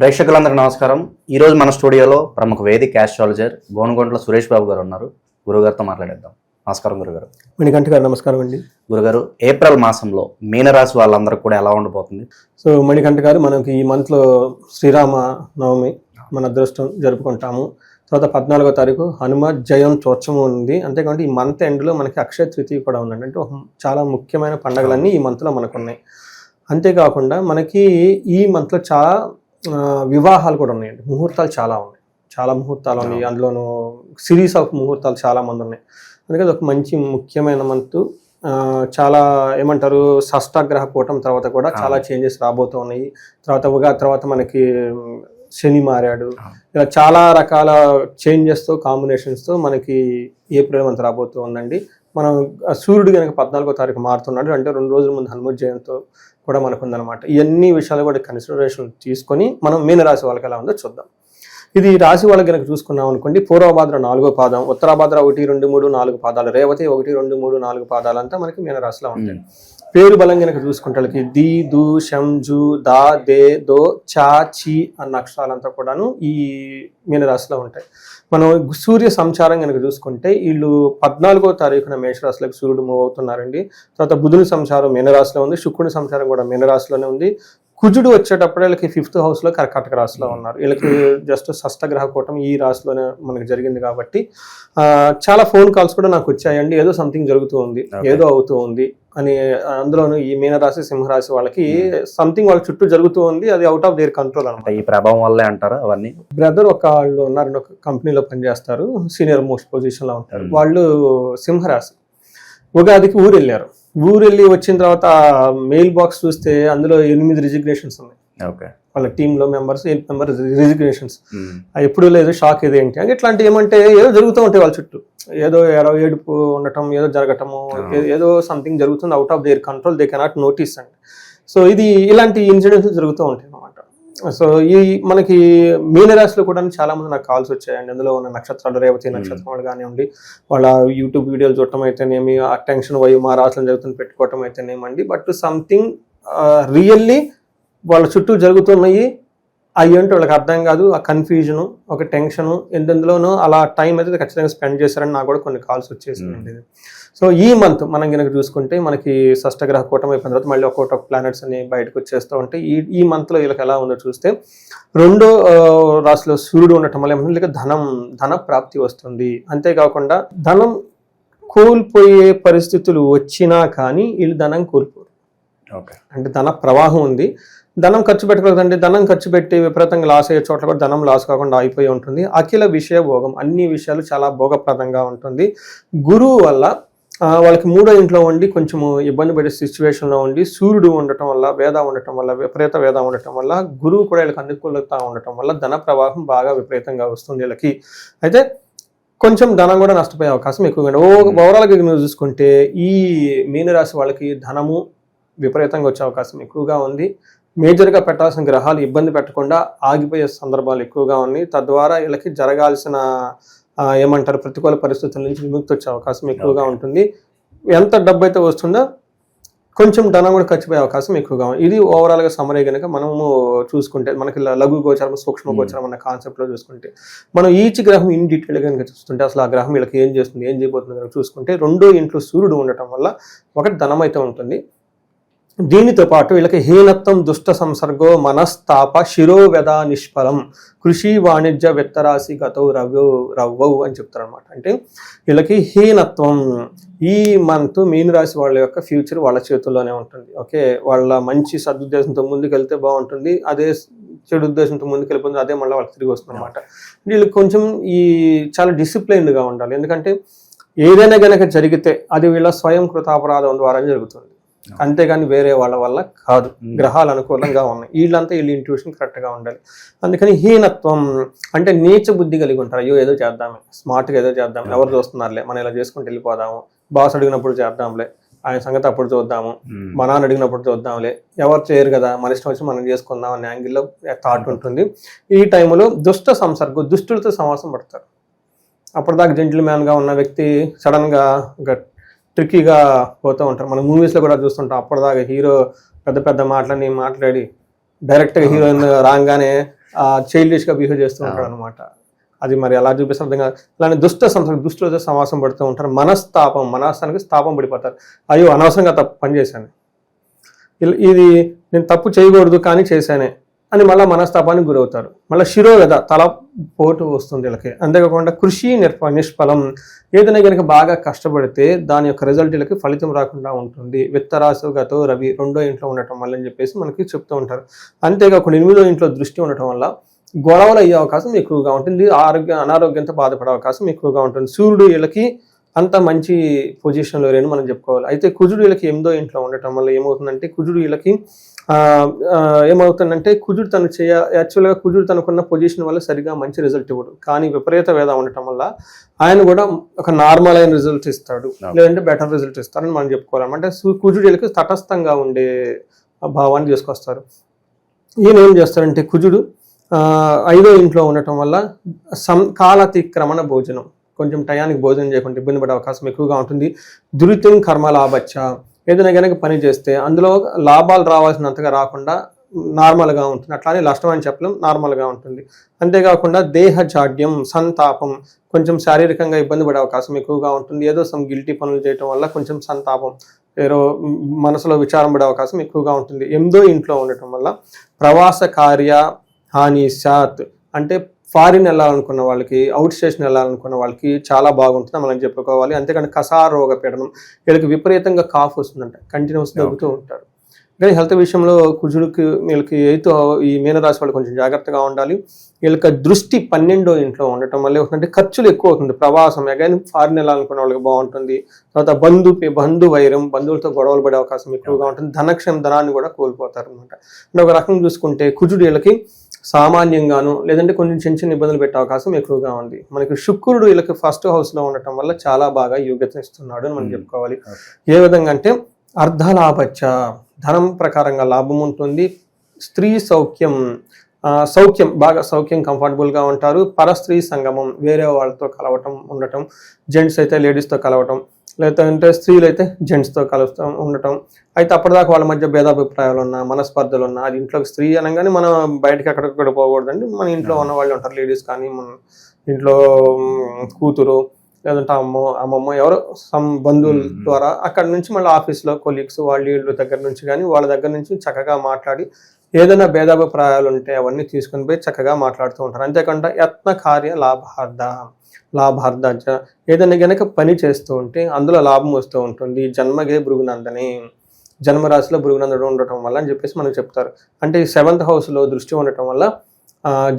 ప్రేక్షకులందరికీ నమస్కారం. ఈరోజు మన స్టూడియోలో ప్రముఖ వేదిక ఆస్ట్రాలజర్ గోనుగొంట్ల సురేష్ బాబు గారు ఉన్నారు. గురుగారితో మాట్లాడేద్దాం. నమస్కారం గురుగారు. మణికంఠ గారు నమస్కారం అండి. గురుగారు ఏప్రిల్ మాసంలో మీనరాశి వాళ్ళందరూ కూడా ఎలా ఉండబోతుంది? సో మణికంఠ గారు మనకి ఈ మంత్లో శ్రీరామ నవమి మన అదృష్టం జరుపుకుంటాము. తర్వాత పద్నాలుగో తారీఖు హనుమ జయం చోత్సవం ఉంది. అంతేకాకుండా ఈ మంత్ ఎండ్లో మనకి అక్షయ తృతీయ కూడా ఉందండి. అంటే ఒక చాలా ముఖ్యమైన పండుగలన్నీ ఈ మంత్లో మనకు ఉన్నాయి అంతేకాకుండా మనకి ఈ మంత్లో చాలా వివాహాలు కూడా ఉన్నాయండి. ముహూర్తాలు చాలా ఉన్నాయి. చాలా ముహూర్తాలు ఉన్నాయి. అందులోనూ సిరీస్ ఆఫ్ ముహూర్తాలు చాలా మంది ఉన్నాయి. అందుకే అది ఒక మంచి ముఖ్యమైన మంత్. చాలా ఏమంటారు షష్టాగ్రహ కూటం తర్వాత కూడా చాలా చేంజెస్ రాబోతూ ఉన్నాయి. తర్వాత ఉగా తర్వాత మనకి శని మారాడు. ఇలా చాలా రకాల చేంజెస్తో కాంబినేషన్స్తో మనకి ఏప్రిల్ మంత్ రాబోతూ ఉందండి. మనం సూర్యుడు కనుక పద్నాలుగో తారీఖు మారుతున్నాడు అంటే రెండు రోజుల ముందు హనుమత్ జయంతో కూడా మనకు ఉందన్నమాట ఇవన్నీ విషయాలు కూడా కన్సిడరేషన్ తీసుకొని మనం మీనరాశి వాళ్ళకి ఎలా ఉందో చూద్దాం. ఇది రాశి వాళ్ళకి కనుక చూసుకున్నాం అనుకోండి పూర్వభాద్ర నాలుగో పాదం ఉత్తరాభాద్ర ఒకటి రెండు మూడు నాలుగు పాదాలు రేవతి ఒకటి రెండు మూడు నాలుగు పాదాలు అంతా మనకి మీనరాశిలో ఉంటాయి. పేరు బలం కనుక చూసుకుంటే వాళ్ళకి ది దు షం జు దా దే దో చా చి అన్న అక్షరాలంతా కూడాను ఈ మీనరాశిలో ఉంటాయి. మనం సూర్య సంచారం కనుక చూసుకుంటే వీళ్ళు పద్నాలుగో తారీఖున మేషరాశిలోకి సూర్యుడు మూవ్ అవుతున్నారండి. తర్వాత బుధుని సంచారం మీనరాశిలో ఉంది శుక్రుడి సంచారం కూడా మీనరాశిలోనే ఉంది. కుజుడు వచ్చేటప్పుడు వీళ్ళకి ఫిఫ్త్ హౌస్లో కర్కాటక రాశిలో ఉన్నారు. వీళ్ళకి జస్ట్ షష్టగ్రహ కూటం ఈ రాశిలోనే మనకి జరిగింది కాబట్టి చాలా ఫోన్ కాల్స్ కూడా నాకు వచ్చాయండి. ఏదో సంథింగ్ జరుగుతూ ఉంది ఏదో అవుతూ ఉంది. అని అందులోను ఈ మీనరాశి సింహరాశి వాళ్ళకి సంథింగ్ వాళ్ళ చుట్టూ జరుగుతూ ఉంది అది అవుట్ ఆఫ్ దేర్ కంట్రోల్ అనమాట ఈ ప్రభావం వల్లే అంటారా అవన్నీ? బ్రదర్ ఒక వాళ్ళు ఉన్నారు ఒక కంపెనీలో పనిచేస్తారు సీనియర్ మోస్ట్ పొజిషన్లో ఉంటారు. వాళ్ళు సింహరాశి. ఉగాదికి ఊరు వెళ్ళారు ఊరు వెళ్ళి వచ్చిన తర్వాత మెయిల్ బాక్స్ చూస్తే అందులో ఎనిమిది రిజిగ్నేషన్స్ ఉన్నాయి. ఓకే. వాళ్ళ టీంలో మెంబర్స్ మెంబర్స్ రిజిగ్నేషన్స్ ఎప్పుడు లేదు షాక్ ఇదేంటి? అంటే ఇట్లాంటి ఏమంటే ఏదో జరుగుతూ ఉంటాయి వాళ్ళ చుట్టూ. ఏదో ఏదో ఏడుపు ఉండటం ఏదో జరగటము ఏదో సంథింగ్ జరుగుతుంది out of there control they cannot notice అండి. సో ఇది ఇలాంటి ఇన్సిడెంట్స్ జరుగుతూ ఉంటాయి అన్నమాట. సో ఈ మనకి మీనరాశిలో కూడా చాలా మంది నాకు కాల్స్ వచ్చాయండి. అందులో ఉన్న నక్షత్రాలు రేవతి నక్షత్రం వాళ్ళు కానివ్వండి వాళ్ళ యూట్యూబ్ వీడియోలు చూడటం అయితేనేమి ఆ టెన్షన్ పోయి మా రాశులను జరుగుతుంది పెట్టుకోవటం అయితేనేమండి. బట్ సంథింగ్ రియల్లీ వాళ్ళ చుట్టూ జరుగుతున్నాయి అవి అంటే వాళ్ళకి అర్థం కాదు ఆ కన్ఫ్యూజన్ ఒక టెన్షన్ ఎందులోనూ అలా టైం అయితే ఖచ్చితంగా స్పెండ్ చేశారని నాకు కూడా కొన్ని కాల్స్ వచ్చేసిందండి సో ఈ మంత్ మనం కనుక చూసుకుంటే మనకి షష్టగ్రహ కూటమి అయిపోయిన తర్వాత మళ్ళీ ఒక్కొక్క ప్లానెట్స్ అని బయటకు వచ్చేస్తూ ఉంటాయి ఈ ఈ మంత్లో వీళ్ళకి ఎలా ఉందో చూస్తే రెండో రాశిలో సూర్యుడు ఉండటం వల్ల ఏమంటే ధనం ధన ప్రాప్తి వస్తుంది. అంతేకాకుండా ధనం కోల్పోయే పరిస్థితులు వచ్చినా కానీ వీళ్ళు ధనం కోల్పోరు. ఓకే. అంటే ధన ప్రవాహం ఉంది. ధనం ఖర్చు పెట్టకూడదండి ధనం ఖర్చు పెట్టి విపరీతంగా లాస్ అయ్యే చోట్ల కూడా ధనం లాస్ కాకుండా అయిపోయి ఉంటుంది. అఖిల విషయ భోగం అన్ని విషయాలు చాలా భోగప్రదంగా ఉంటుంది. గురువు వల్ల వాళ్ళకి మూడో ఇంట్లో ఉండి కొంచెము ఇబ్బంది పడే సిచ్యువేషన్లో ఉండి సూర్యుడు ఉండటం వల్ల వేద ఉండటం వల్ల విపరీత వేద ఉండటం వల్ల గురువు కూడా వీళ్ళకి అనుకూలత ఉండటం వల్ల ధన ప్రవాహం బాగా విపరీతంగా వస్తుంది వీళ్ళకి. అయితే కొంచెం ధనం కూడా నష్టపోయే అవకాశం ఎక్కువగా ఓ ఓవరాల్గా నువ్వు చూసుకుంటే ఈ మీనరాశి వాళ్ళకి ధనము విపరీతంగా వచ్చే అవకాశం ఎక్కువగా ఉంది. మేజర్గా పెట్టాల్సిన గ్రహాలు ఇబ్బంది పెట్టకుండా ఆగిపోయే సందర్భాలు ఎక్కువగా ఉన్నాయి. తద్వారా వీళ్ళకి జరగాల్సిన ఏమంటారు ప్రతికూల పరిస్థితుల నుంచి విముక్తి వచ్చే అవకాశం ఎక్కువగా ఉంటుంది. ఎంత డబ్బు అయితే వస్తుందో కొంచెం ధనం కూడా ఖర్చు పోయే అవకాశం ఎక్కువగా ఉంది. ఇది ఓవరాల్గా సమరే కనుక మనము చూసుకుంటే మనకి లఘు గోచరం సూక్ష్మ గోచరం అన్న కాన్సెప్ట్లో చూసుకుంటే మనం ఈచ్ గ్రహం ఇన్ డీటెయిల్ కనుక చూస్తుంటే అసలు ఆ గ్రహం వీళ్ళకి ఏం చేస్తుంది ఏం చేయబోతుంది కనుక చూసుకుంటే రెండో ఇంట్లో సూర్యుడు ఉండటం వల్ల ఒకటి ధనం అయితే ఉంటుంది. దీనితో పాటు వీళ్ళకి హీనత్వం దుష్ట సంసర్గో మనస్తాప శిరోవ్యధ నిష్ఫలం కృషి వాణిజ్య విత్తరాశి గతౌ రవ్యౌ రవ్వవు అని చెప్తారు అనమాట అంటే వీళ్ళకి హీనత్వం ఈ మంత్ మీనరాశి వాళ్ళ యొక్క ఫ్యూచర్ వాళ్ళ చేతుల్లోనే ఉంటుంది. ఓకే వాళ్ళ మంచి సదుద్దేశంతో ముందుకెళ్తే బాగుంటుంది అదే చెడు ఉద్దేశంతో ముందుకెళ్ళిపోతుంది అదే మళ్ళీ వాళ్ళకి తిరిగి వస్తుంది అనమాట వీళ్ళు కొంచెం ఈ చాలా డిసిప్లైన్డ్గా ఉండాలి. ఎందుకంటే ఏదైనా గనక జరిగితే అది వీళ్ళ స్వయం కృతాపరాధం ద్వారా జరుగుతుంది. అంతేగాని వేరే వాళ్ళ వల్ల కాదు. గ్రహాలు అనుకూలంగా ఉన్నాయి. వీళ్ళంతా వీళ్ళ ఇంట్యూషన్ కరెక్ట్గా ఉండాలి. అందుకని హీనత్వం అంటే నీచ బుద్ధి కలిగి ఉంటారు. అయ్యో ఏదో చేద్దామే స్మార్ట్గా ఏదో చేద్దాం. ఎవరు చూస్తున్నారులే? మనం ఇలా చేసుకుంటూ వెళ్ళిపోదాము. బాస్ అడిగినప్పుడు చేద్దాంలే. ఆయన సంగతి అప్పుడు చూద్దాము. మా నాన్న అడిగినప్పుడు చూద్దాంలే. ఎవరు చేయరు కదా. మన ఇష్టం వచ్చి మనం చేసుకుందాం అనే యాంగిల్లో థాట్ ఉంటుంది. ఈ టైంలో దుష్ట సంసర్గం దుష్టులతో సమాసం పడతారు. అప్పటిదాకా జెంటిల్ మ్యాన్గా ఉన్న వ్యక్తి సడన్గా ట్రిక్కీగా పోతూ ఉంటారు. మన మూవీస్లో కూడా చూస్తుంటాం. అప్పటిదాకా హీరో పెద్ద పెద్ద మాటలని మాట్లాడి డైరెక్ట్గా హీరోయిన్ రాగానే చైల్డిష్గా బిహేవ్ చేస్తూ ఉంటాడు అనమాట అది మరి ఎలా చూపిస్తే అర్థం కాదు అలానే దుష్ట సంస్థ దుష్టులతో సమాసం పడుతూ ఉంటారు. మనస్తాపం మనస్తానికి స్థాపం పడిపోతారు. అయ్యో అనవసరంగా తప్పు పని చేశాను ఇల్- ఇది నేను తప్పు చేయకూడదు కానీ చేశానే. అని మళ్ళీ మనస్తాపానికి గురవుతారు. మళ్ళీ శిరోగద తల పోటు వస్తుంది వీళ్ళకి. అంతేకాకుండా కృషి నిర్ప నిష్ఫలం. ఏదైనా కనుక బాగా కష్టపడితే దాని యొక్క రిజల్ట్ వీళ్ళకి ఫలితం రాకుండా ఉంటుంది. విత్తరాసు గతో రవి రెండో ఇంట్లో ఉండటం వల్ల అని చెప్పేసి మనకి చెప్తూ ఉంటారు. అంతేకాకుండా ఎనిమిదో ఇంట్లో దృష్టి ఉండటం వల్ల గొడవలు అయ్యే అవకాశం ఎక్కువగా ఉంటుంది. ఆరోగ్య అనారోగ్యంతో బాధపడే అవకాశం ఎక్కువగా ఉంటుంది. సూర్యుడు వీళ్ళకి అంత మంచి పొజిషన్లో లేని మనం చెప్పుకోవాలి. అయితే కుజుడు వీళ్ళకి ఎనిమిదో ఇంట్లో ఉండటం వల్ల ఏమవుతుందంటే కుజుడు వీళ్ళకి ఏమవుతుందంటే కుజుడు తను చేయ యాక్చువల్గా కుజుడు తనకున్న పొజిషన్ వల్ల సరిగా మంచి రిజల్ట్ ఇవ్వడు. కానీ విపరీత వేద ఉండటం వల్ల ఆయన కూడా ఒక నార్మల్ అయిన రిజల్ట్ ఇస్తాడు. లేదంటే బెటర్ రిజల్ట్ ఇస్తారని మనం చెప్పుకోవాలి. అంటే సు- కుజుడు వీళ్ళకి తటస్థంగా ఉండే భావాన్ని తీసుకొస్తారు. ఈయన ఏం చేస్తారంటే కుజుడు ఐదో ఇంట్లో ఉండటం వల్ల సం కాలతిక్రమణ భోజనం. కొంచెం టయానికి భోజనం చేయకుండా ఇబ్బంది పడే అవకాశం ఎక్కువగా ఉంటుంది. దురితం కర్మ లాభచ్చ. ఏదైనా కనుక పని చేస్తే అందులో లాభాలు రావాల్సినంతగా రాకుండా నార్మల్గా ఉంటుంది. అట్లానే నష్టం అని చెప్పలేం నార్మల్గా ఉంటుంది. అంతేకాకుండా దేహ జాడ్యం సంతాపం కొంచెం శారీరకంగా ఇబ్బంది పడే అవకాశం ఎక్కువగా ఉంటుంది. ఏదో సమ్ గిల్టీ పనులు చేయటం వల్ల కొంచెం సంతాపం ఏదో మనసులో విచారం పడే అవకాశం ఎక్కువగా ఉంటుంది. ఎందో ఇంట్లో ఉండటం వల్ల ప్రవాస కార్య హాని శాత్ అంటే ఫారిన్ వెళ్ళాలనుకున్న వాళ్ళకి అవుట్ స్టేషన్ వెళ్ళాలనుకున్న వాళ్ళకి చాలా బాగుంటుంది మనం చెప్పుకోవాలి. అంతేకాని కసారోగ పీడనం వీళ్ళకి విపరీతంగా కాఫ్ వస్తుందంట కంటిన్యూస్ దగ్గుతూ ఉంటారు. కానీ హెల్త్ విషయంలో కుజుడికి వీళ్ళకి ఎయిత్ ఈ మీనరాశి వాళ్ళు కొంచెం జాగ్రత్తగా ఉండాలి. వీళ్ళకి దృష్టి పన్నెండో ఇంట్లో ఉండటం వల్ల ఏమవుతుందంటే ఖర్చులు ఎక్కువ అవుతుంది ప్రవాసం. అగైన్ ఫారిన్ వెళ్ళాలనుకున్న వాళ్ళకి బాగుంటుంది. తర్వాత బంధు బంధు వైరం బంధువులతో గొడవలు పడే అవకాశం ఎక్కువగా ఉంటుంది. ధనక్షం ధనాన్ని కూడా కోల్పోతారు అనమాట అంటే ఒక రకం చూసుకుంటే కుజుడు వీళ్ళకి సామాన్యంగాను లేదంటే కొంచెం చిన్న చిన్న ఇబ్బందులు పెట్టే అవకాశం ఎక్కువగా ఉంది. మనకి శుక్రుడు వీళ్ళకి ఫస్ట్ హౌస్లో ఉండటం వల్ల చాలా బాగా యోగ్యత ఇస్తున్నాడు అని మనం. చెప్పుకోవాలి. ఏ విధంగా అంటే అర్ధలాభచ్చ ధనం ప్రకారంగా లాభం ఉంటుంది. స్త్రీ సౌఖ్యం సౌఖ్యం బాగా సౌఖ్యం comfortable గా ఉంటారు. పరస్త్రీ సంగమం వేరే వాళ్ళతో కలవటం ఉండటం జెంట్స్ అయితే లేడీస్తో కలవటం లేదంటే స్త్రీలు అయితే జెంట్స్తో కలుస్తూ ఉండటం. అయితే అప్పటిదాకా వాళ్ళ మధ్య భేదాభిప్రాయాలు ఉన్నా మనస్పర్ధలు ఉన్నా అది ఇంట్లోకి స్త్రీ అనగానే మనం బయటకి ఎక్కడికక్కడ పోకూడదండి. మన ఇంట్లో ఉన్న వాళ్ళు ఉంటారు లేడీస్ కానీ మన ఇంట్లో కూతురు లేదంటే అమ్మో అమ్మమ్మ ఎవరో సమ్ బంధువుల. ద్వారా అక్కడ నుంచి మళ్ళీ ఆఫీస్లో కొలీగ్స్ వాళ్ళ వీళ్ళ దగ్గర నుంచి కానీ వాళ్ళ దగ్గర నుంచి చక్కగా మాట్లాడి ఏదైనా భేదాభిప్రాయాలు ఉంటే అవన్నీ తీసుకుని పోయి చక్కగా మాట్లాడుతూ ఉంటారు. అంతేకాకుండా యత్న కార్య లాభార్థ. లాభార్థ ఏదైనా గనక పని చేస్తూ ఉంటే అందులో లాభం వస్తూ ఉంటుంది. జన్మగే భృగునందని జన్మరాశిలో భృగునందడం ఉండటం వల్ల అని చెప్పేసి మనకు చెప్తారు. అంటే సెవెంత్ హౌస్లో దృష్టి ఉండటం వల్ల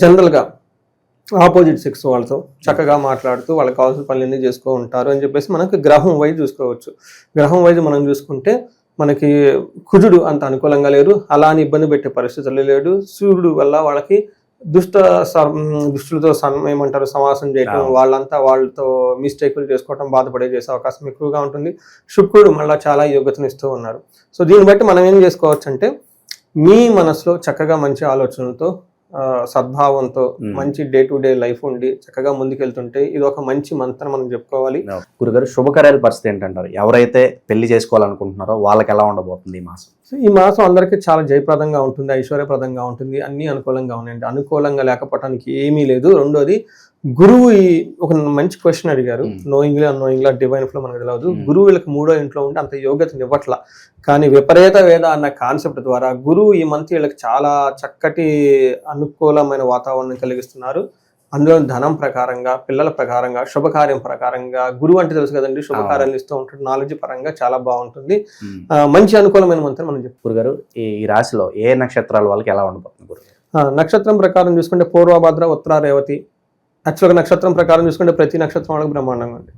జనరల్గా ఆపోజిట్ సెక్స్ వాళ్ళతో చక్కగా మాట్లాడుతూ వాళ్ళకి కావాల్సిన పనులన్నీ చేసుకో ఉంటారు అని చెప్పేసి మనకి గ్రహం వైజ్ చూసుకోవచ్చు. గ్రహం వైజ్ మనం చూసుకుంటే మనకి కుజుడు అంత అనుకూలంగా లేరు అలా అని ఇబ్బంది పెట్టే పరిస్థితులు లేడు. సూర్యుడు వల్ల వాళ్ళకి దుష్ట దుష్టులతో ఏమంటారు సమాసం చేయటం. వాళ్ళంతా వాళ్ళతో మిస్టేకులు చేసుకోవటం బాధపడే చేసే అవకాశం ఎక్కువగా ఉంటుంది శుక్రుడు మళ్ళీ చాలా యోగ్యతనిస్తూ ఉన్నారు సో దీన్ని బట్టి మనం ఏం చేసుకోవచ్చు అంటే మీ మనసులో చక్కగా మంచి ఆలోచనలతో సద్భావంతో. మంచి డే టు డే లైఫ్ ఉండి చక్కగా ముందుకెళ్తుంటే ఇది ఒక మంచి మంత్ అని మనం చెప్పుకోవాలి. గురుగారు శుభకార్యాల పరిస్థితి ఏంటంటారు? ఎవరైతే పెళ్ళి చేసుకోవాలనుకుంటున్నారో వాళ్ళకి ఎలా ఉండబోతుంది ఈ మాసం? సో ఈ మాసం అందరికీ చాలా జయప్రదంగా ఉంటుంది ఐశ్వర్యప్రదంగా ఉంటుంది అన్ని అనుకూలంగా ఉన్నాయండి అనుకూలంగా లేకపోవడానికి ఏమీ లేదు. రెండోది గురువు ఈ ఒక మంచి క్వశ్చన్ అడిగారు. నోయింగ్లీ అన్నోయింగ్లా డివైన్ ఫ్లో మనకు తెలియదు. గురువు వీళ్ళకి మూడో ఇంట్లో ఉంటే అంత యోగ్యతని ఇవ్వట్ల కానీ విపరీత వేద అన్న కాన్సెప్ట్ ద్వారా గురువు ఈ మంత్ వీళ్ళకి చాలా చక్కటి అనుకూలమైన వాతావరణం కలిగిస్తున్నారు. అందులో ధనం ప్రకారంగా పిల్లల ప్రకారంగా శుభకార్యం ప్రకారంగా గురువు అంటే తెలుసు కదండి. శుభకార్యాలు ఇస్తూ ఉంటాడు నాలెడ్జ్ పరంగా చాలా బాగుంటుంది. మంచి అనుకూలమైన మంత్రం మనం చెప్పుకోవాలి. గురుగారు ఈ రాశిలో ఏ నక్షత్రాల వాళ్ళకి ఎలా ఉండబోతుంది నక్షత్రం ప్రకారం చూసుకుంటే పూర్వభద్ర ఉత్తర రేవతి యాక్చువల్గా నక్షత్రం ప్రకారం చూసుకుంటే ప్రతి నక్షత్రం వాళ్ళకి బ్రహ్మాండంగా ఉంది.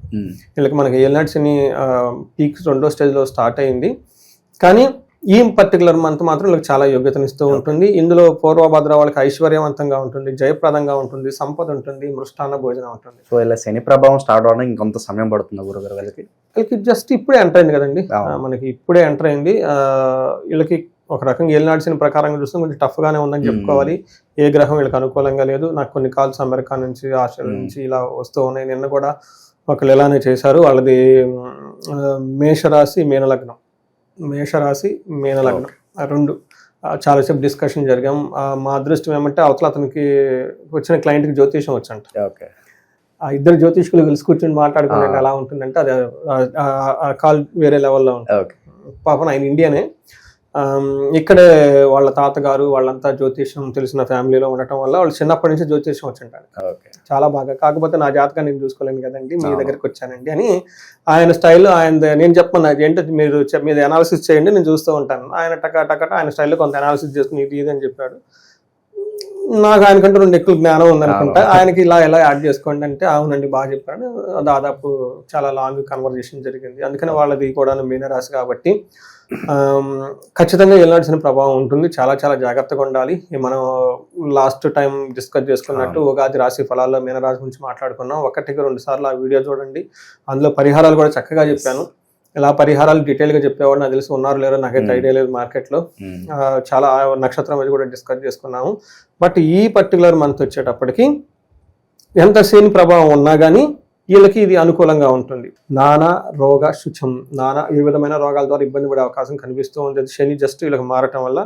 వీళ్ళకి మనకి ఏలినాట్స్ అని పీక్స్ రెండో స్టేజ్లో స్టార్ట్ అయింది. కానీ ఈ పర్టికులర్ మంత్ మాత్రం వీళ్ళకి చాలా యోగ్యతనిస్తూ ఉంటుంది. ఇందులో పూర్వభద్ర వాళ్ళకి ఐశ్వర్యవంతంగా ఉంటుంది జయప్రదంగా ఉంటుంది సంపద ఉంటుంది మృష్టాన్న భోజనం ఉంటుంది. సో ఇలా శని ప్రభావం స్టార్ట్ అవడానికి ఇంకొంత సమయం పడుతుంది గురుగారు వాళ్ళకి వీళ్ళకి జస్ట్ ఇప్పుడే ఎంటర్ అయింది కదండి. మనకి ఇప్పుడే ఎంటర్ అయింది. వీళ్ళకి ఒక రకంగా ఏలినాడ్సిన ప్రకారంగా చూస్తే కొంచెం టఫ్ గానే ఉందని చెప్పుకోవాలి. ఏ గ్రహం వీళ్ళకి అనుకూలంగా లేదు. నాకు కొన్ని కాల్స్ అమెరికా నుంచి ఆస్ట్రేలియా. నుంచి ఇలా వస్తూ ఉన్నాయి. నిన్న కూడా ఒకళ్ళు ఇలానే చేశారు. వాళ్ళది మేషరాశి మీనలగ్నం మేషరాశి మీనలగ్నం రెండు చాలాసేపు డిస్కషన్ జరిగాం. మా అదృష్టం ఏమంటే అవతల అతనికి వచ్చిన క్లయింట్కి జ్యోతిషం వచ్చంట. ఓకే. ఆ ఇద్దరు జ్యోతిష్కులు కలిసి కూర్చొని మాట్లాడుకునే. ఎలా ఉంటుందంటే అది కాల్ వేరే లెవెల్లో ఉంటుంది. ఓకే. పాపం ఆయన ఇండియనే ఇక్కడే వాళ్ళ తాతగారు వాళ్ళంతా జ్యోతిష్యం తెలిసిన ఫ్యామిలీలో ఉండటం వల్ల వాళ్ళు చిన్నప్పటి నుంచి జ్యోతిష్యం వచ్చింటారు ఓకే. చాలా బాగా. కాకపోతే నా జాతకాన్ని నేను చూసుకోలేను కదండి మీ. దగ్గరికి వచ్చానండి అని ఆయన స్టైల్ ఆయన నేను చెప్పను అది ఏంటో మీరు మీరు అనాలిసిస్ చేయండి నేను చూస్తూ ఉంటాను. ఆయన టక టక ఆయన స్టైల్లో కొంత అనాలిసిస్ చేసుకుని ఇది ఇది అని చెప్పాడు. నాకు ఆయనకంటే రెండు ఎక్కువ జ్ఞానం ఉందనుకుంటా. ఆయనకి ఇలా ఎలా యాడ్ చేసుకోండి అంటే అవునండి బాగా చెప్పాడు. దాదాపు చాలా లాంగ్ కన్వర్జేషన్ జరిగింది. అందుకని వాళ్ళది కూడా మీనరాశి కాబట్టి ఖచ్చితంగా వెళ్ళాల్సిన ప్రభావం ఉంటుంది. చాలా చాలా జాగ్రత్తగా ఉండాలి. మనం లాస్ట్ టైం డిస్కస్ చేసుకున్నట్టు ఉగాది రాశి ఫలాల్లో మీనరాశి గురించి మాట్లాడుకున్నాం. ఒకటికి రెండు సార్లు ఆ వీడియో చూడండి. అందులో పరిహారాలు కూడా చక్కగా చెప్పాను. ఇలా పరిహారాలు డీటెయిల్గా చెప్పేవాడు నాకు తెలిసి ఉన్నారు లేరో నాకైతే Hmm. ఐడియా లేదు మార్కెట్లో. ఆ, చాలా నక్షత్రం అది కూడా డిస్కస్ చేసుకున్నాము. బట్ ఈ పర్టికులర్ మంత్ వచ్చేటప్పటికి ఎంత శని ప్రభావం ఉన్నా కానీ వీళ్ళకి ఇది అనుకూలంగా ఉంటుంది. నానా రోగ శుచం నానా ఏ విధమైన రోగాల ద్వారా ఇబ్బంది పడే అవకాశం కనిపిస్తూ ఉంది అది శని జస్ట్ వీళ్ళకి మారటం వల్ల.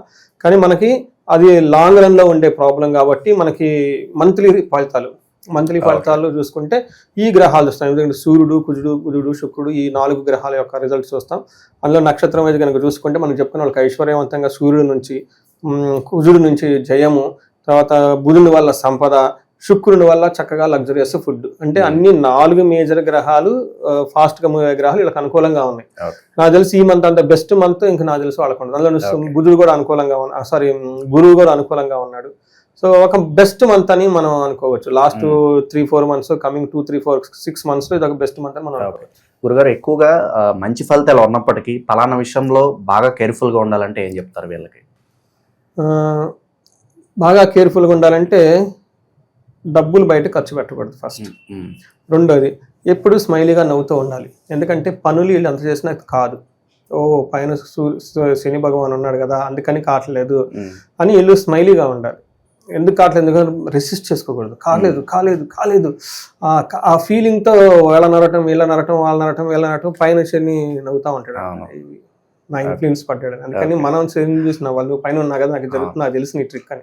కానీ మనకి అది లాంగ్ రన్లో ఉండే ప్రాబ్లం కాబట్టి మనకి మంత్లీ ఫలితాలు మంత్లీ Okay. ఫలితాలు చూసుకుంటే ఈ గ్రహాలు వస్తాయి ఎందుకంటే సూర్యుడు కుజుడు బుధుడు శుక్రుడు ఈ నాలుగు గ్రహాల యొక్క రిజల్ట్స్ చూస్తాం. అందులో నక్షత్రం వైజ్ కనుక చూసుకుంటే మనం చెప్పుకున్న వాళ్ళకి ఐశ్వర్యవంతంగా సూర్యుడి నుంచి కుజుడు నుంచి జయము తర్వాత బుధుని వల్ల సంపద శుక్రుని వల్ల చక్కగా లగ్జరియస్ ఫుడ్ అంటే అన్ని నాలుగు మేజర్ గ్రహాలు ఫాస్ట్గా మూవే గ్రహాలు వీళ్ళకి అనుకూలంగా ఉన్నాయి. నాకు తెలిసి ఈ మంత్ అంత బెస్ట్ మంత్ ఇంకా నాకు తెలిసి వాళ్ళకు ఉండదు అందులో. బుధుడు కూడా అనుకూలంగా ఉన్న సారీ గురువు కూడా అనుకూలంగా ఉన్నాడు. సో ఒక బెస్ట్ మంత్ అని మనం అనుకోవచ్చు. Last three four months coming two three four six మంత్స్లో ఇది ఒక బెస్ట్ మంత్ అని మనం అనుకోవచ్చు. గురుగారు ఎక్కువగా మంచి ఫలితాలు ఉన్నప్పటికీ పలానా విషయంలో బాగా కేర్ఫుల్గా ఉండాలంటే ఏం చెప్తారు వీళ్ళకి? బాగా కేర్ఫుల్గా ఉండాలంటే డబ్బులు బయట ఖర్చు పెట్టకూడదు ఫస్ట్. రెండోది ఎప్పుడు స్మైలీగా నవ్వుతూ ఉండాలి. ఎందుకంటే పనులు వీళ్ళు ఎంత చేసినా కాదు. ఓ పైన శని భగవాన్ ఉన్నాడు కదా అందుకని కావట్లేదు. అని వీళ్ళు స్మైలీగా ఉండాలి. ఎందుకు కావట్లేదు ఎందుకంటే రెసిస్ట్ చేసుకోకూడదు. కాలేదు కాలేదు కాలేదు. ఆ ఫీలింగ్తో వీళ్ళ నరటం వీళ్ళ నరటం వాళ్ళ నరటం వీళ్ళ నరటం పైన శని నవ్వుతా ఉంటాడు. నా ఇన్ఫ్లుయెన్స్ పడ్డాడు. అందుకని మనం శని చూసిన వాళ్ళు పైన ఉన్నా కదా నాకు జరుగుతుంది నాకు తెలిసి నీ ట్రిక్ అని.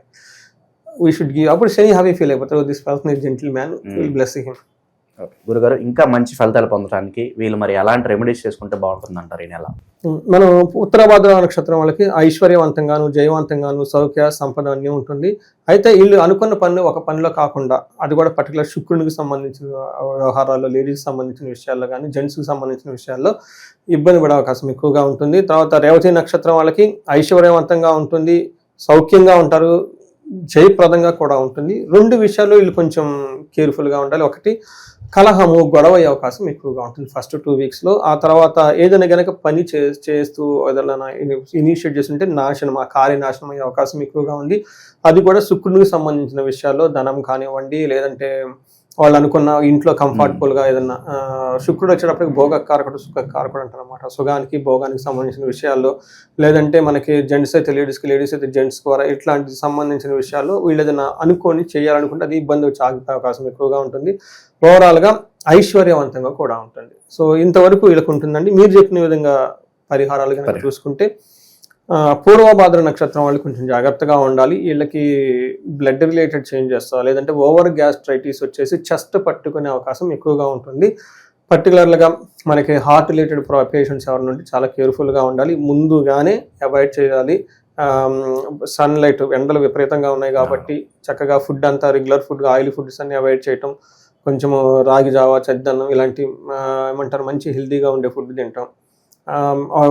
వీ షుడ్ గివ్ అప్పుడు శని హ్యాపీ ఫీల్ అయిపోతారు this person is gentleman will bless him. గురుగారు ఇంకా మంచి ఫలితాలు పొందడానికి వీళ్ళు మరి ఎలాంటి రెమెడీస్ చేసుకుంటే బాగుంటుంది అంటారు ఈ నెల? మనం ఉత్తరాభాద్ర నక్షత్రం వాళ్ళకి ఐశ్వర్యవంతంగాను జయవంతంగాను సౌఖ్య సంపద అన్నీ ఉంటుంది. అయితే వీళ్ళు అనుకున్న పనులు ఒక పనిలో కాకుండా అది కూడా పర్టికులర్ శుక్రునికి సంబంధించిన వ్యవహారాల్లో లేడీస్కి సంబంధించిన విషయాల్లో కానీ జెంట్స్కి సంబంధించిన విషయాల్లో ఇబ్బంది పడే అవకాశం ఎక్కువగా ఉంటుంది. తర్వాత రేవతి నక్షత్రం వాళ్ళకి ఐశ్వర్యవంతంగా ఉంటుంది సౌఖ్యంగా ఉంటారు జయప్రదంగా కూడా ఉంటుంది. రెండు విషయాల్లో వీళ్ళు కొంచెం కేర్ఫుల్గా ఉండాలి. ఒకటి కలహము గొడవ అయ్యే అవకాశం ఎక్కువగా ఉంటుంది ఫస్ట్ టూ వీక్స్లో ఆ తర్వాత ఏదైనా గనక పని చే చేస్తూ ఏదైనా ఇనిషియేట్ చేస్తుంటే నాశనం ఆ కార్య నాశనం అయ్యే అవకాశం ఎక్కువగా ఉంది. అది కూడా శుక్రునికి సంబంధించిన విషయాల్లో ధనం కానివ్వండి లేదంటే వాళ్ళు అనుకున్న ఇంట్లో comfortable గా ఏదన్నా శుక్రుడు వచ్చేటప్పటికి భోగ కారకుడు సుఖ కారకుడు అంటారు అనమాట సుఖానికి భోగానికి సంబంధించిన విషయాల్లో లేదంటే మనకి జెంట్స్ అయితే లేడీస్కి లేడీస్ అయితే జెంట్స్ ద్వారా ఇట్లాంటి సంబంధించిన విషయాల్లో వీళ్ళు ఏదైనా అనుకొని చేయాలనుకుంటే అది ఇబ్బంది వచ్చే అవకాశం ఎక్కువగా ఉంటుంది. ఓవరాల్గా ఐశ్వర్యవంతంగా కూడా ఉంటుంది. సో ఇంతవరకు వీళ్ళకు ఉంటుందండి. మీరు చెప్పిన విధంగా పరిహారాలు కనుక. చూసుకుంటే పూర్వభాద్ర నక్షత్రం వాళ్ళు కొంచెం జాగ్రత్తగా ఉండాలి. వీళ్ళకి బ్లడ్ రిలేటెడ్ చేంజెస్ లేదంటే ఓవర్ గ్యాస్ట్రైటిస్ వచ్చేసి చెస్ట్ పట్టుకునే అవకాశం ఎక్కువగా ఉంటుంది. పర్టికులర్గా మనకి హార్ట్ రిలేటెడ్ పేషెంట్స్ ఎవరి నుండి చాలా కేర్ఫుల్గా ఉండాలి. ముందుగానే అవాయిడ్ చేయాలి. సన్లైట్ ఎండలు విపరీతంగా ఉన్నాయి కాబట్టి చక్కగా ఫుడ్ అంతా రెగ్యులర్ ఫుడ్ ఆయిల్ ఫుడ్స్ అన్ని అవాయిడ్ చేయటం కొంచెము రాగి జావా చెద్దన్నం ఇలాంటి ఏమంటారు మంచి హెల్తీగా ఉండే ఫుడ్ తింటాం.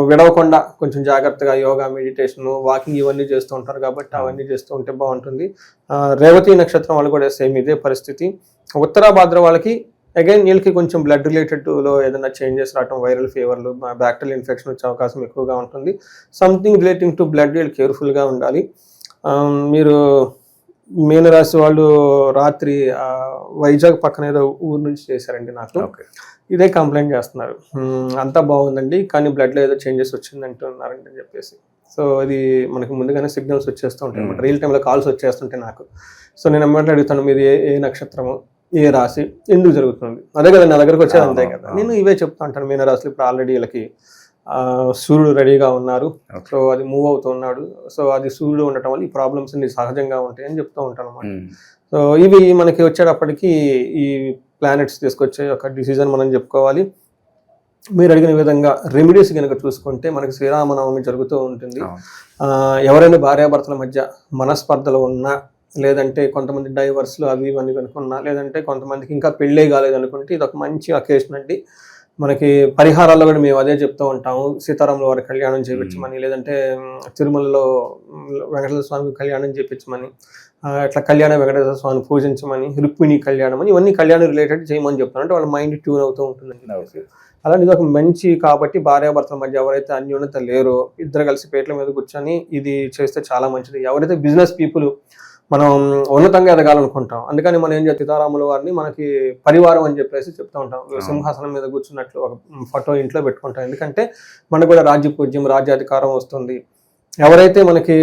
విడవకుండా కొంచెం జాగ్రత్తగా యోగా మెడిటేషన్ వాకింగ్ ఇవన్నీ చేస్తూ ఉంటారు కాబట్టి అవన్నీ చేస్తూ ఉంటే బాగుంటుంది. రేవతి నక్షత్రం వాళ్ళు కూడా సేమ్ ఇదే పరిస్థితి. ఉత్తరాభాద్ర వాళ్ళకి అగైన్ వీళ్ళకి కొంచెం బ్లడ్ రిలేటెడ్లో ఏదైనా చేంజెస్ రావటం వైరల్ ఫీవర్లు బ్యాక్టీరియల్ ఇన్ఫెక్షన్ వచ్చే అవకాశం ఎక్కువగా ఉంటుంది. సంథింగ్ రిలేటింగ్ టు బ్లడ్ వీళ్ళు కేర్ఫుల్గా ఉండాలి. మీరు మీనరాశి వాళ్ళు రాత్రి వైజాగ్ పక్కన ఏదో ఊరు నుంచి చేశారండి నాకు. ఓకే. ఇదే కంప్లైంట్ చేస్తున్నారు. "మ్మ్, అంతా బాగుందండి కానీ బ్లడ్లో ఏదో చేంజెస్ వచ్చింది అంటున్నారండి అని చెప్పేసి. సో అది మనకి ముందుగానే సిగ్నల్స్ వచ్చేస్తూ ఉంటాయి అనమాట రియల్ టైంలో కాల్స్ వచ్చేస్తుంటాయి నాకు. సో నేను ఎమ్మటే అడుగుతాను మీది ఏ ఏ నక్షత్రము ఏ రాశి ఎందుకు జరుగుతుంది? అదే కదా నా దగ్గరకు వచ్చేది అంతే కదా. నేను ఇవే చెప్తా ఉంటాను మీన రాశులు ఇప్పుడు ఆల్రెడీ వీళ్ళకి సూర్యుడు రెడీగా ఉన్నారు. సో అది మూవ్ అవుతున్నాడు సో అది సూర్యుడు ఉండటం వల్ల ఈ ప్రాబ్లమ్స్ అన్ని సహజంగా ఉంటాయి అని చెప్తూ ఉంటాను అనమాట. సో ఇవి మనకి వచ్చేటప్పటికి ఈ ప్లానెట్స్ తీసుకొచ్చే ఒక డిసిజన్ మనం చెప్పుకోవాలి. మీరు అడిగిన విధంగా రెమెడీస్ కనుక చూసుకుంటే మనకి శ్రీరామనవమి జరుగుతూ ఉంటుంది. ఎవరైనా భార్యాభర్తల మధ్య మనస్పర్ధలు ఉన్నా లేదంటే కొంతమంది డైవర్స్లు అవి ఇవన్నీ కనుకున్నా లేదంటే కొంతమందికి ఇంకా పెళ్ళే కాలేదు అనుకుంటే ఇది ఒక మంచి అకేషన్ అండి. మనకి పరిహారాల్లో కూడా మేము అదే చెప్తూ ఉంటాము. సీతారాముల వారి కళ్యాణం చేయించమని లేదంటే తిరుమలలో వెంకటేశ్వర స్వామి కళ్యాణం చేయించమని ఆ, ఇట్లా కళ్యాణ వెంకటేశ్వర స్వామిని పూజించమని రుక్మిణి కళ్యాణం అని ఇవన్నీ కళ్యాణ రిలేటెడ్ చేయమని చెప్తాను అంటే వాళ్ళ మైండ్ ట్యూన్ అవుతూ చెప్పేసి అలాంటి ఇది ఒక మంచి కాబట్టి భార్యాభర్తల మధ్య ఎవరైతే అన్యోన్యత లేరో ఇద్దరు కలిసి పేట్ల మీద కూర్చొని ఇది చేస్తే చాలా మంచిది. ఎవరైతే బిజినెస్ పీపుల్ మనం ఉన్నతంగా ఎదగాలనుకుంటాం అందుకని మనం ఏం చేస్తాం సీతారాముల వారిని మనకి పరివారం అని చెప్పేసి చెప్తూ ఉంటాం. సింహాసనం మీద కూర్చున్నట్లు ఒక ఫోటో ఇంట్లో పెట్టుకుంటాం. ఎందుకంటే మనకు కూడా రాజ్య పూజ్యం రాజ్యాధికారం వస్తుంది. ఎవరైతే మనకి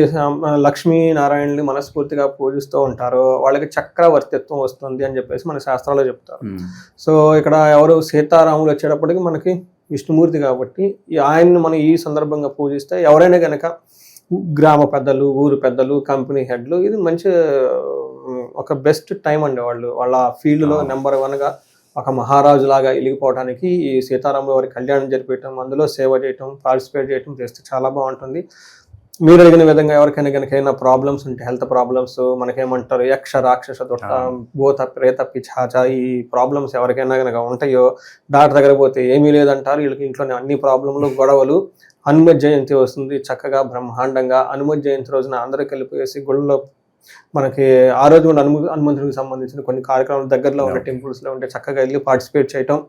లక్ష్మీ నారాయణని మనస్ఫూర్తిగా పూజిస్తూ ఉంటారో వాళ్ళకి చక్రవర్తిత్వం వస్తుంది అని చెప్పేసి మన శాస్త్రాల్లో చెప్తారు. సో ఇక్కడ ఎవరు సీతారాములు వచ్చేటప్పటికి మనకి విష్ణుమూర్తి కాబట్టి ఆయన్ని మనం ఈ సందర్భంగా పూజిస్తే ఎవరైనా కనుక గ్రామ పెద్దలు ఊరు పెద్దలు కంపెనీ హెడ్లు ఇది మంచి ఒక బెస్ట్ టైం అండి వాళ్ళు. వాళ్ళ ఫీల్డ్లో నెంబర్ వన్గా ఒక మహారాజు లాగా వెలిగిపోవడానికి ఈ సీతారాముల వారి కళ్యాణం జరిపేయటం అందులో సేవ చేయటం పార్టిసిపేట్ చేయటం చేస్తే చాలా బాగుంటుంది. మీరు అడిగిన విధంగా ఎవరికైనా కనుక ఏమైనా ప్రాబ్లమ్స్ ఉంటే హెల్త్ ప్రాబ్లమ్స్ మనకేమంటారు యక్ష రాక్షస దొట్ట భూత ప్రేత పిచాచ ఈ ప్రాబ్లమ్స్ ఎవరికైనా కనుక ఉంటాయో డాక్టర్ దగ్గర పోతే ఏమీ లేదంటారు వీళ్ళకి ఇంట్లోనే అన్ని ప్రాబ్లంలు గొడవలు హనుమత్ జయంతి వస్తుంది చక్కగా బ్రహ్మాండంగా హనుమత్ జయంతి రోజున అందరూ కలిపేసి గుళ్ళలో మనకి ఆ రోజు కూడా హనుమ హనుమంతుడికి సంబంధించిన కొన్ని కార్యక్రమాలు దగ్గరలో ఉండే టెంపుల్స్లో ఉంటే చక్కగా వెళ్ళి పార్టిసిపేట్ చేయటం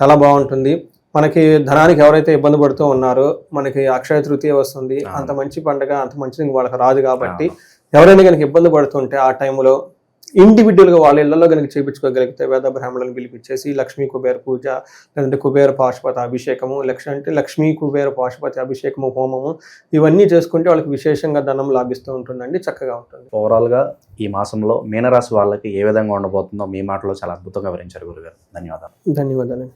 చాలా బాగుంటుంది. మనకి ధనానికి ఎవరైతే ఇబ్బంది పడుతూ ఉన్నారో మనకి అక్షయ తృతీయ వస్తుంది అంత మంచి పండుగ అంత మంచిది వాళ్ళకి రాదు కాబట్టి ఎవరైనా కనుక ఇబ్బంది పడుతుంటే ఆ టైంలో ఇండివిజువల్గా వాళ్ళ ఇళ్ళలో కనుక చేయించుకోగలిగితే వేద బ్రాహ్మణులను పిలిపించేసి లక్ష్మీ కుబేర పూజ లేదంటే కుబేర పాశుపతి అభిషేకము లక్ష్మి అంటే లక్ష్మీ కుబేర పాశుపతి అభిషేకము హోమము ఇవన్నీ చేసుకుంటే వాళ్ళకి విశేషంగా ధనం లాభిస్తూ ఉంటుందండి చక్కగా ఉంటుంది. ఓవరాల్గా ఈ మాసంలో మీనరాశి వాళ్ళకి ఏ విధంగా ఉండబోతుందో మీ మాటలో చాలా అద్భుతంగా వివరించారు గురుగారు. ధన్యవాదాలు. ధన్యవాదాలు